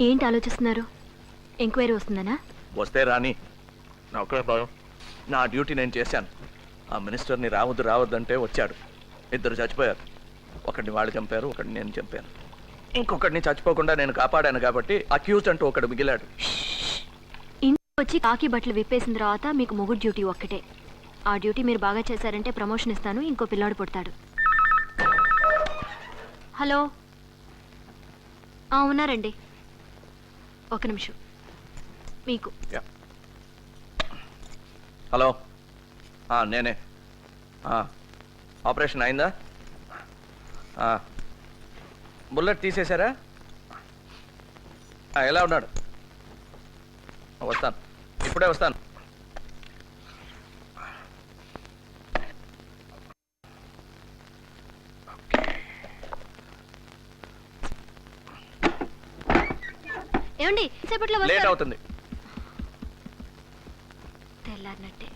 ఏంటి ఆలోచిస్తున్నారు? ఎంక్వైరీ వస్తుందనా? వస్తే రాని. నా ఒక్కడే భయం నా డ్యూటీ నేను చేశాను. ఆ మినిస్టర్ని రావద్దు రావద్దంటే వచ్చాడు. ఇద్దరు చచ్చిపోయారు. ఒకడిని వాళ్ళు చంపారు ఒకడిని నేను చంపాను. ఇంకొకడిని చచ్చిపోకుండా నేను కాపాడాను కాబట్టి అక్యూజ్ అంటూ ఒకడు మిగిలాడు. ఇంటికి వచ్చి కాకి బట్టలు విప్పేసిన తర్వాత మీకు మొగుడు డ్యూటీ ఒక్కటే. ఆ డ్యూటీ మీరు బాగా చేశారంటే ప్రమోషన్ ఇస్తాను ఇంకో పిల్లాడు పుడతాడు. హలో? ఉన్నారండి. ఒక నిమిషం. మీకు. హలో. ఆ, నేనే. ఆ, ఆపరేషన్ అయిందా? ఆ, బుల్లెట్ తీసేశారా? ఎలా ఉన్నాడు? వస్తాను. ఇప్పుడే వస్తాను. ఏమండి సేపట్లో లేట్ వస్తారు. అవుతుంది. తెల్లారినట్టే.